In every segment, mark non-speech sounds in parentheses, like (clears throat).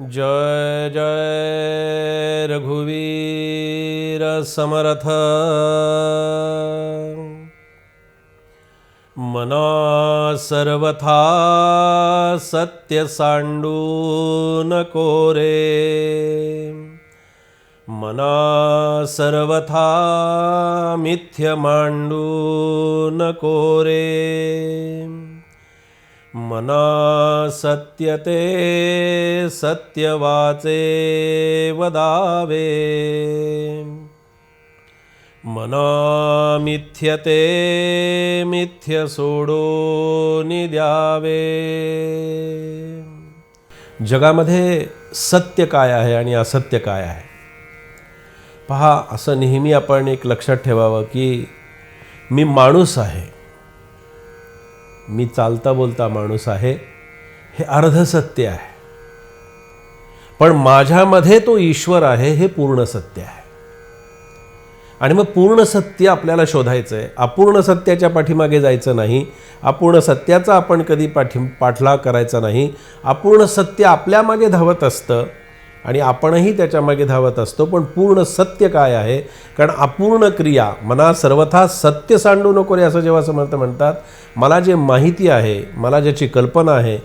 जय जय रघुवीर समरथ। मना सर्वथा सत्य सांडून कोरे। मना सर्वथा मिथ्य मांडून कोरे। मना सत्यते सत्यवाचे वदावे। मना मिथ्यते मिथ्य सोडो द्यावे जगामध्ये सत्य काय आहे आणि असत्य काय आहे? पहा असं नेहमी आपण एक लक्षात ठेवावं की मी माणूस आहे. मी चालता बोलता माणूस आहे हे अर्धसत्य आहे. पण माझ्यामध्ये तो ईश्वर आहे हे पूर्ण सत्य आहे. आणि मग पूर्ण सत्य आपल्याला शोधायचं आहे अपूर्ण सत्याच्या पाठीमागे जायचं नाही. अपूर्ण सत्याचा आपण कधी पाठी पाठलाग करायचा नाही. अपूर्ण सत्य आपल्या मागे धावत असतं. आणि आपणही त्याच्यामागे धावत असतो पण पूर्ण सत्य काय आहे? कारण अपूर्ण क्रिया मना सर्वथा सत्य सांडू नको रे असं जेव्हा समर्थ म्हणतात मला जे माहिती आहे मला ज्याची कल्पना आहे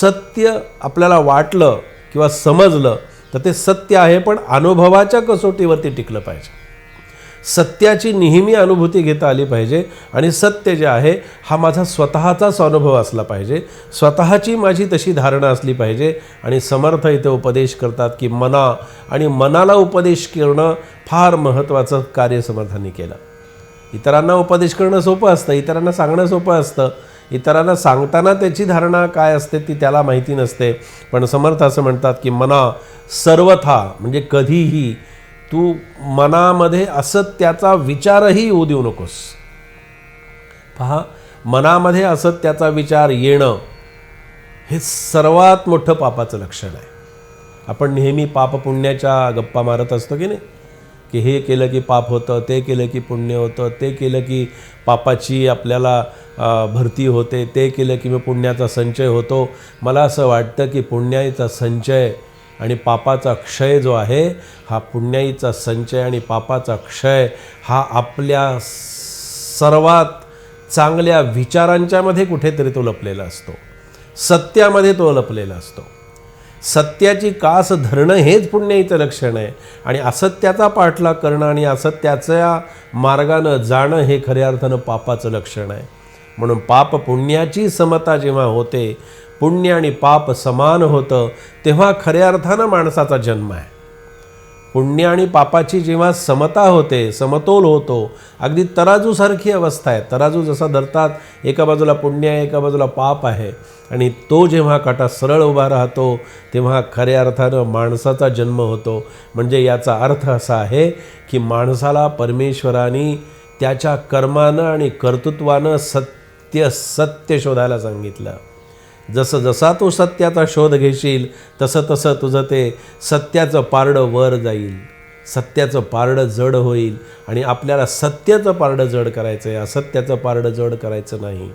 सत्य आपल्याला वाटलं किंवा समजलं तर ते सत्य आहे पण अनुभवाच्या कसोटीवरती टिकलं पाहिजे. सत्याची नेहमी अनुभूती घेता आली पाहिजे आणि सत्य जे आहे हा माझा स्वतःचाच अनुभव असला पाहिजे. स्वतःची माझी तशी धारणा असली पाहिजे आणि समर्थ इथे उपदेश करतात की मना आणि मनाला उपदेश करणं फार महत्त्वाचं कार्य समर्थांनी केलं. इतरांना उपदेश करणं सोपं असतं इतरांना सांगणं सोपं असतं. इतरांना सांगताना त्याची धारणा काय असते ती त्याला माहिती नसते. पण समर्थ असं म्हणतात की मना सर्वथा म्हणजे कधीही तू मनामध्ये असत्याचा विचारही येऊ देऊ नकोस. पहा मनामध्ये असत्याचा विचार येणं हे सर्वात मोठं पापाचं लक्षण आहे. आपण नेहमी पापपुण्याच्या गप्पा मारत असतो की नाही? की हे केलं की पाप होतं ते केलं की पुण्य होतं ते केलं की पापाची आपल्याला भरती होते ते केलं की मग पुण्याचा संचय होतो. मला असं वाटतं की पुण्याचा संचय आणि पापाचा क्षय जो आहे हा पुण्याईचा संचय आणि पापाचा क्षय हा आपल्या सर्वात चांगल्या विचारांच्यामध्ये कुठेतरी तो लपलेला असतो. सत्यामध्ये तो लपलेला असतो. सत्याची कास धरणं हेच पुण्याईचं लक्षण आहे. आणि असत्याचा पाठलाग करणं आणि असत्याच्या मार्गानं जाणं हे खऱ्या अर्थानं पापाचं लक्षण आहे. म्हणून पाप पुण्याची समता जेव्हा होते पुण्य आणि पाप समान होतं तेव्हा खऱ्या अर्थानं माणसाचा जन्म आहे. पुण्य आणि पापाची जेव्हा समता होते समतोल होतो अगदी तराजूसारखी अवस्था आहे. तराजू जसा धरतात एका बाजूला पुण्य आहे एका बाजूला पाप आहे. आणि तो जेव्हा काटा सरळ उभा राहतो तेव्हा खऱ्या अर्थानं माणसाचा जन्म होतो. म्हणजे याचा अर्थ असा आहे की माणसाला परमेश्वराने त्याच्या कर्मानं आणि कर्तृत्वानं सत्य सत्य शोधायला सांगितलं. जसं जसा तू सत्याचा शोध घेशील तसं तसं तुझं ते सत्याचं पारडं वर जाईल. सत्याचं पारडं जड होईल आणि आपल्याला सत्याचं पारडं जड करायचं आहे असत्याचं पारडं जड करायचं नाही.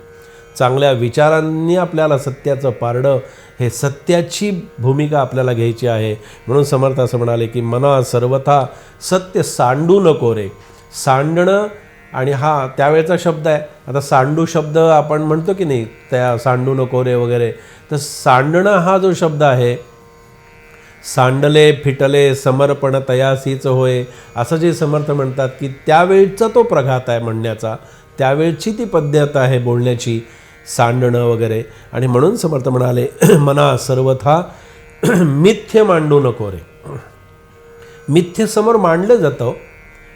चांगल्या विचारांनी आपल्याला सत्याचं पारडं हे सत्याची भूमिका आपल्याला घ्यायची आहे. म्हणून समर्थ असं म्हणाले की मना सर्वथा सत्य सांडू नको रे. सांडणं आणि हा त्यावेळेचा शब्द आहे. आता सांडू शब्द आपण म्हणतो की नाही त्या सांडू नको रे वगैरे तर सांडणं हा जो शब्द आहे सांडले फिटले समर्पण तयासीच होय असं जे समर्थ म्हणतात की त्यावेळचा तो प्रघात आहे म्हणण्याचा त्यावेळची ती पद्धत आहे बोलण्याची सांडणं वगैरे. आणि म्हणून समर्थ म्हणाले (clears throat) मना सर्वथा (clears throat) मिथ्य मांडू नको रे. मिथ्यसमोर मांडलं जातं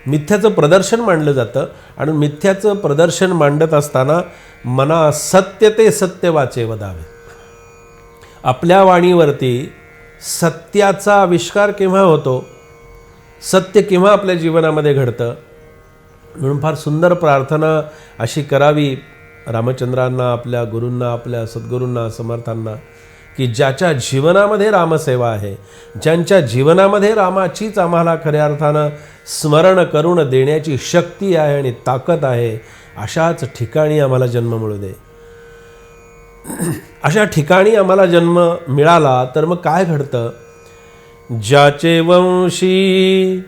मिथ्याचं प्रदर्शन मांडलं जातं आणि मिथ्याचं प्रदर्शन मांडत असताना मना सत्य ते सत्य वाचे वदावे आपल्या वाणीवरती सत्याचा आविष्कार केव्हा होतो? सत्य केव्हा आपल्या जीवनामध्ये घडतं? म्हणून फार सुंदर प्रार्थना अशी करावी रामचंद्रांना आपल्या गुरूंना आपल्या सद्गुरूंना समर्थांना. की ज्याच्या जीवनामध्ये रामसेवा आहे ज्यांच्या जीवनामध्ये रामाचीच आम्हाला खऱ्या अर्थानं स्मरण करून देण्याची शक्ती आहे आणि ताकद आहे अशाच ठिकाणी आम्हाला जन्म मिळू दे. अशा ठिकाणी आम्हाला जन्म मिळाला तर मग काय घडतं? ज्याचे वंशी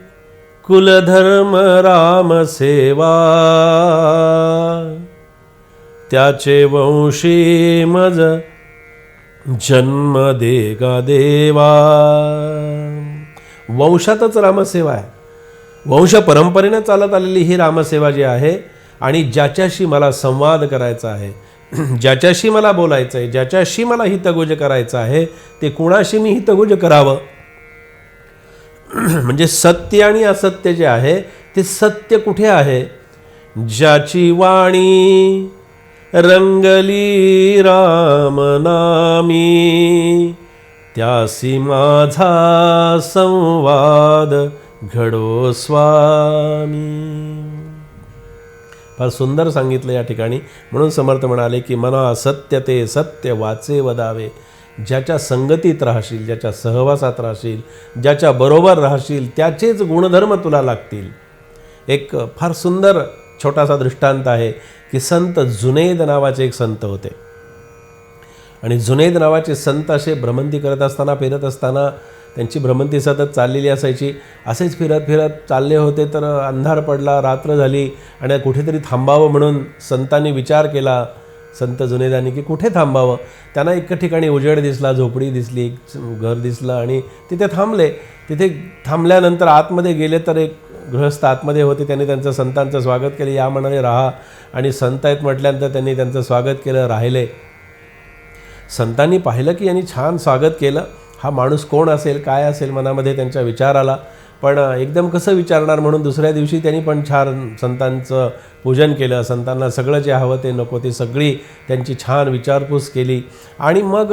कुलधर्म राम सेवा त्याचे वंशी मज जन्म देगा देवा. वंशातच रामसेवा आहे. वंश परंपरेनं चालत आलेली ही रामसेवा जी आहे आणि ज्याच्याशी मला संवाद करायचा आहे (clears throat) ज्याच्याशी मला बोलायचं आहे ज्याच्याशी मला हितगुज करायचं आहे ते कुणाशी मी हितगुज करावं? (clears throat) म्हणजे सत्य आणि असत्य जे आहे ते सत्य कुठे आहे? ज्याची वाणी. रंगली राम नामी त्यासी माझा संवाद घडो स्वामी. फार सुंदर सांगितलं या ठिकाणी. म्हणून समर्थ म्हणाले की मना असत्य ते सत्य वाचे वदावे. ज्याच्या संगतीत राहशील ज्याच्या सहवासात राहशील ज्याच्या बरोबर राहशील त्याचेच गुणधर्म तुला लागतील. एक फार सुंदर छोटासा दृष्टांत आहे की संत जुनेद नावाचे एक संत होते. आणि जुनेद नावाचे संत असे भ्रमंती करत असताना फिरत असताना त्यांची भ्रमंती सतत चाललेली असायची. असेच फिरत फिरत चालले होते तर अंधार पडला रात्र झाली आणि कुठेतरी थांबावं म्हणून संतांनी विचार केला. संत जुनेदानी की कुठे थांबावं? त्यांना एका ठिकाणी उजेड दिसला झोपडी दिसली एक घर दिसलं आणि तिथे थांबले. तिथे थांबल्यानंतर आतमध्ये गेले तर एक गृहस्थ आतमध्ये होते. त्यांनी त्यांचं संतांचं स्वागत केलं. या म्हणाले राहा. आणि संत आहेत म्हटल्यानंतर त्यांनी त्यांचं स्वागत केलं राहिले. संतांनी पाहिलं की यांनी छान स्वागत केलं. हा माणूस कोण असेल काय असेल मनामध्ये त्यांच्या विचार आला. पण एकदम कसं विचारणार म्हणून दुसऱ्या दिवशी त्यांनी पण छान संतांचं पूजन केलं. संतांना सगळं जे हवं ते नको ते सगळी त्यांची छान विचारपूस केली. आणि मग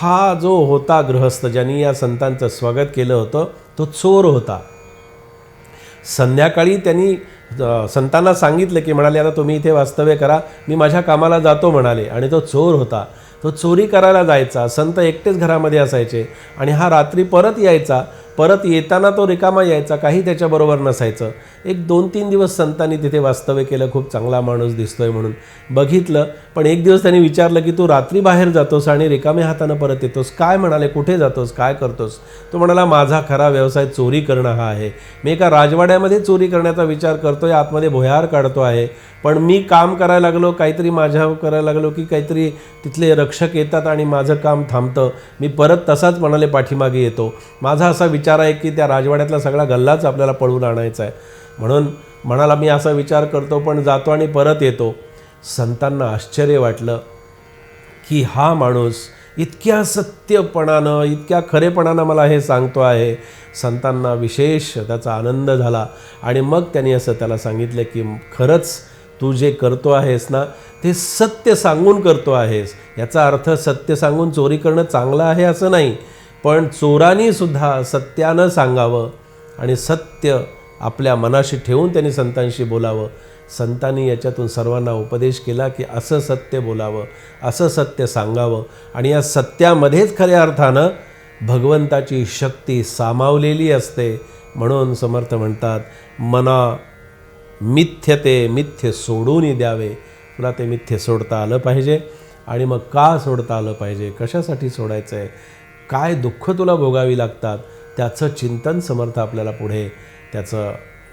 हा जो होता गृहस्थ ज्यांनी या संतांचं स्वागत केलं होतं तो चोर होता. संध्याकाळी त्यांनी संतांना सांगितलं की म्हणाले आता तुम्ही इथे वास्तव्य करा मी माझ्या कामाला जातो म्हणाले. आणि तो चोर होता. तो चोरी करायला जायचा. संत एकटेच घरामध्ये असायचे. आणि हा रात्री परत यायचा. परत येताना तो रिकामा यायचा काही त्याच्याबरोबर नसायचं. एक दोन तीन दिवस संतांनी तिथे वास्तव्य केलं खूप चांगला माणूस दिसतोय म्हणून. बघितलं पण एक दिवस त्यांनी विचारलं की तू रात्री बाहेर जातोस आणि रिकाम्या हातानं परत येतोस. काय म्हणाले कुठे जातोस काय करतोस? तो म्हणाला माझा खरा व्यवसाय चोरी करणं हा आहे. मी एका राजवाड्यामध्ये चोरी करण्याचा विचार करतोय आतमध्ये भुयार काढतो आहे. पण मी काम करायला लागलो काहीतरी माझ्या करायला लागलो की काहीतरी तिथले रक्षक येतात आणि माझं काम थांबतं. मी परत तसाच म्हणाले पाठीमागे येतो. माझा असा विचार विचार आहे की त्या राजवाड्यातला सगळा गल्लाच आपल्याला पळवून आणायचा आहे. म्हणून म्हणाला मी असा विचार करतो पण जातो आणि परत येतो. संतांना आश्चर्य वाटलं की हा माणूस इतक्या सत्यपणानं इतक्या खरेपणानं मला हे सांगतो आहे. संतांना विशेष त्याचा आनंद झाला आणि मग त्यांनी असं त्याला सांगितलं की खरंच तू जे करतो आहेस ना ते सत्य सांगून करतो आहेस. याचा अर्थ सत्य सांगून चोरी करणं चांगलं आहे असं नाही. पण चोरांनी सुद्धा सत्यानं सांगावं आणि सत्य आपल्या मनाशी ठेवून त्यांनी संतांशी बोलावं. संतांनी याच्यातून सर्वांना उपदेश केला की असं सत्य बोलावं असं सत्य सांगावं आणि या सत्यामध्येच खऱ्या अर्थानं भगवंताची शक्ती सामावलेली असते म्हणून समर्थ म्हणतात मना मिथ्य ते मिथ्य सोडून द्यावे. तुला ते मिथ्य सोडता आलं पाहिजे आणि मग का सोडता आलं पाहिजे? कशासाठी सोडायचं आहे काय दुःख तुला भोगावी लागतात त्याचं चिंतन समर्थ आपल्याला पुढे त्याचं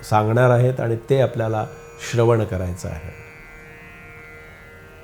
सांगणार आहेत आणि ते आपल्याला श्रवण करायचं आहे.